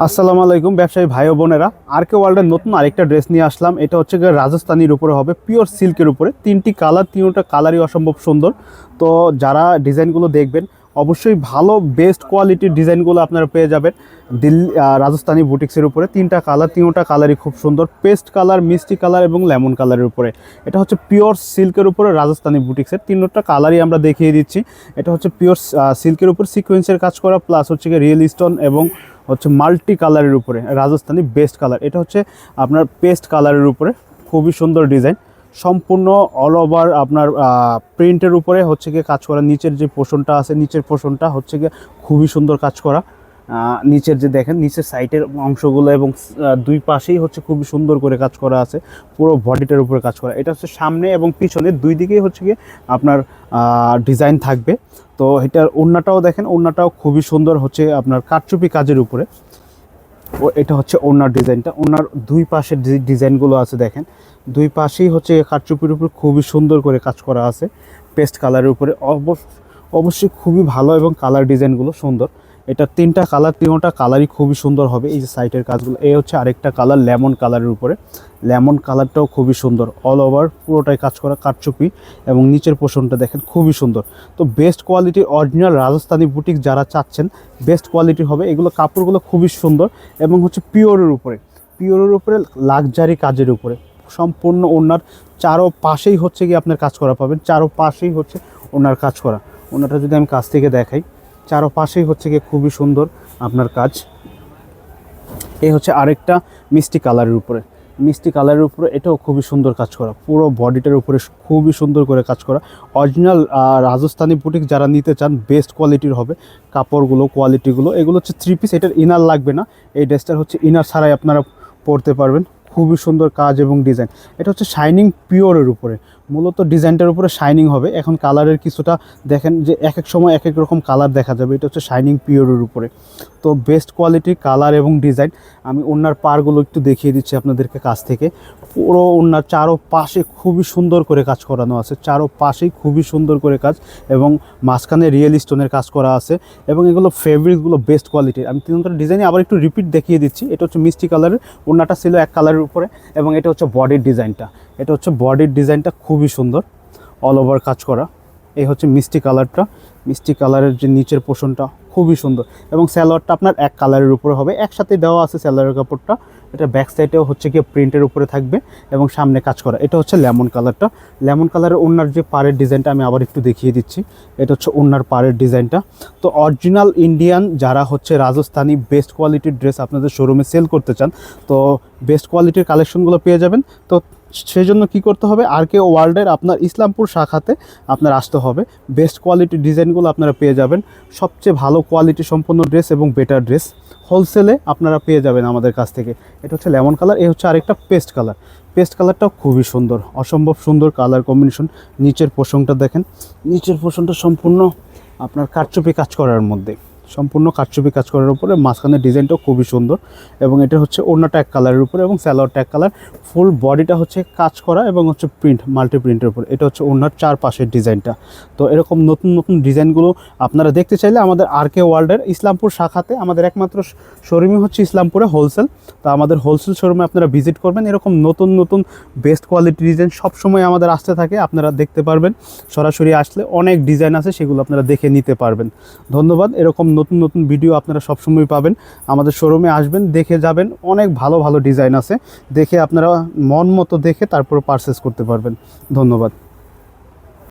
আসসালামু আলাইকুম, ব্যবসায়ী ভাই ও বোনেরা। আর কে ওয়ার্ল্ডের নতুন আরেকটা ড্রেস নিয়ে আসলাম। এটা হচ্ছে গিয়ে রাজস্থানির উপরে হবে পিওর সিল্কের উপরে। তিনটি কালার, তিনটা কালারই অসম্ভব সুন্দর। তো যারা ডিজাইনগুলো দেখবেন, অবশ্যই ভালো বেস্ট কোয়ালিটির ডিজাইনগুলো আপনারা পেয়ে যাবেন। দিল্লি রাজস্থানি বুটিক্সের উপরে তিনটা কালার, তিনটা কালারই খুব সুন্দর। পেস্ট কালার, মিষ্টি কালার এবং লেমন কালারের উপরে। এটা হচ্ছে পিওর সিল্কের উপরে রাজস্থানি বুটিক্সের। তিনটা কালারই আমরা দেখিয়ে দিচ্ছি। এটা হচ্ছে পিওর সিল্কের উপর সিকোয়েন্সের কাজ করা প্লাস হচ্ছে রিয়েল স্টোন এবং হচ্ছে মাল্টি কালারের উপরে, রাজস্থানি বেস্ট কালার এটা হচ্ছে আপনার পেস্ট কালারের উপরে, খুবই সুন্দর ডিজাইন সম্পূর্ণ অল ওভার আপনার প্রিন্টের উপরে হচ্ছে গিয়ে কাজ করা। নিচের যে পোষণটা আছে, নিচের পোষণটা হচ্ছে গিয়ে খুবই সুন্দর কাজ করা। নিচের যে দেখেন, নিচের সাইটের অংশগুলো এবং দুই পাশেই হচ্ছে খুবই সুন্দর করে কাজ করা আছে। পুরো বডিটার উপরে কাজ করা। এটা হচ্ছে সামনে এবং পিছনে, দুই দিকেই হচ্ছে গিয়ে আপনার ডিজাইন থাকবে। তো এটার ওড়নাটাও দেখেন, ওড়নাটাও খুবই সুন্দর হচ্ছে আপনার কারচুপি কাজের উপরে। ও, এটা হচ্ছে ওনার ডিজাইনটা। ওনার দুই পাশের ডিজাইনগুলো আছে দেখেন। দুই পাশেই হচ্ছে কারচুপির উপরে খুবই সুন্দর করে কাজ করা আছে, পেস্ট কালারের উপরে। অবশ্য অবশ্যই খুবই ভালো এবং কালার ডিজাইনগুলো সুন্দর। এটা তিনটা কালার, তিনটা কালারই খুবই সুন্দর হবে এই যে সাইটের কাজগুলো। এই হচ্ছে আরেকটা কালার লেমন কালারের উপরে। লেমন কালারটাও খুবই সুন্দর অল ওভার পুরোটাই কাজ করা কারচুপি এবং নিচের পোষণটা দেখেন খুবই সুন্দর। তো বেস্ট কোয়ালিটির অরিজিনাল রাজস্থানি বুটিক যারা চাচ্ছেন বেস্ট কোয়ালিটির হবে। এগুলো কাপড়গুলো খুবই সুন্দর এবং হচ্ছে পিওরের উপরে। পিওরের উপরে লাক্সারি কাজের উপরে। সম্পূর্ণ ওনার চারো পাশেই হচ্ছে গিয়ে আপনার কাজ করা পাবেন চারো পাশেই হচ্ছে ওনার কাজ করা। ওনাটা যদি আমি কাছ থেকে দেখাই চারো পাশেই হচ্ছে গিয়ে খুবই সুন্দর আপনার কাজ। এই হচ্ছে আরেকটা মিষ্টি কালারের উপরে। মিষ্টি কালারের উপরে এটাও খুবই সুন্দর কাজ করা। পুরো বডিটার উপরে খুবই সুন্দর করে কাজ করা। অরিজিনাল রাজস্থানি বুটিক যারা নিতে চান, বেস্ট কোয়ালিটির হবে। কাপড়গুলো, কোয়ালিটিগুলো, এগুলো হচ্ছে থ্রি পিস এটার ইনার লাগবে না। এই ড্রেসটার হচ্ছে ইনার ছাড়াই আপনারা পরতে পারবেন। খুবই সুন্দর কাজ এবং ডিজাইন। এটা হচ্ছে শাইনিং পিওরের উপরে। মূলত ডিজাইনটার উপরে শাইনিং হবে। এখন কালারের কিছুটা দেখেন যে এক এক সময় এক এক রকম কালার দেখা যাবে। এটা হচ্ছে শাইনিং পিওরের উপরে। তো বেস্ট কোয়ালিটির কালার এবং ডিজাইন আমি ওনার পারগুলো একটু দেখিয়ে দিচ্ছি আপনাদেরকে কাছ থেকে। পুরো ওনার চারো পাশে খুবই সুন্দর করে কাজ করানো আছে। চারো পাশেই খুবই সুন্দর করে কাজ এবং মাঝখানে রিয়েল স্টোনের কাজ করা আছে এবং এগুলো ফেব্রিকগুলো বেস্ট কোয়ালিটির আমি তিনটা ডিজাইনে আবার একটু রিপিট দেখিয়ে দিচ্ছি। এটা হচ্ছে মিষ্টি কালারের ওনাটা ছিল এক কালারের উপরে এবং এটা হচ্ছে বডির ডিজাইনটা এটা হচ্ছে বডির ডিজাইনটা খুবই সুন্দর অল ওভার কাজ করা। এই হচ্ছে মিষ্টি কালারটা মিষ্টি কালারের যে নিচের পোষণটা খুবই সুন্দর। এবং স্যালোয়ারটা আপনার এক কালারের উপরে হবে। একসাথে দেওয়া আছে স্যালোয়ারের কাপড়টা। এটা ব্যাক সাইডেও হচ্ছে গিয়ে প্রিন্টের উপরে থাকবে এবং সামনে কাজ করা। এটা হচ্ছে লেমন কালারটা লেমন কালারের ওনার যে পাড়ের ডিজাইনটা আমি আবার একটু দেখিয়ে দিচ্ছি। এটা হচ্ছে ওনার পাড়ের ডিজাইনটা তো অরিজিনাল ইন্ডিয়ান যারা হচ্ছে রাজস্থানি বেস্ট কোয়ালিটির ড্রেস আপনাদের শোরুমে সেল করতে চান, তো বেস্ট কোয়ালিটির কালেকশনগুলো পেয়ে যাবেন। তো সেই জন্য কী করতে হবে? আর কে ওয়ার্ল্ডের আপনার ইসলামপুর শাখাতে আপনার আসতে হবে। বেস্ট কোয়ালিটির ডিজাইনগুলো আপনারা পেয়ে যাবেন। সবচেয়ে ভালো কোয়ালিটি সম্পন্ন ড্রেস এবং বেটার ড্রেস হোলসেলে আপনারা পেয়ে যাবেন আমাদের কাছ থেকে। এটা হচ্ছে লেমন কালার, এ হচ্ছে আরেকটা পেস্ট কালার। পেস্ট কালারটাও খুবই সুন্দর, অসম্ভব সুন্দর কালার কম্বিনেশন। নিচের পোষণটা দেখেন। নিচের পোষণটা সম্পূর্ণ আপনার কারচুপি কাজ করার মধ্যে। সম্পূর্ণ কারচুপি কাজ করার উপরে মাঝখানের ডিজাইনটাও খুবই সুন্দর এবং এটা হচ্ছে অন্যটা এক কালারের উপরে এবং স্যালোয়ারটা এক কালার ফুল বডিটা হচ্ছে কাজ করা এবং হচ্ছে প্রিন্ট মাল্টি প্রিন্টের উপর। এটা হচ্ছে ওনার চার পাশের ডিজাইনটা তো এরকম নতুন নতুন ডিজাইনগুলো আপনারা দেখতে চাইলে আমাদের আর কে ওয়ার্ল্ডের ইসলামপুর শাখাতে, আমাদের একমাত্র শোরুমই হচ্ছে ইসলামপুরে হোলসেল তো আমাদের হোলসেল শোরুমে আপনারা ভিজিট করবেন। এরকম নতুন নতুন বেস্ট কোয়ালিটি ডিজাইন সবসময় আমাদের আসতে থাকে, আপনারা দেখতে পারবেন। সরাসরি আসলে অনেক ডিজাইন আছে, সেগুলো আপনারা দেখে নিতে পারবেন। ধন্যবাদ। এরকম নতুন নতুন ভিডিও আপনারা সবসময় পাবেন। আমাদের শোরুমে আসবেন, দেখে যাবেন। অনেক ভালো ভালো ডিজাইন আছে। দেখে আপনারা মন মতো দেখে তারপর পারচেস করতে পারবেন। ধন্যবাদ।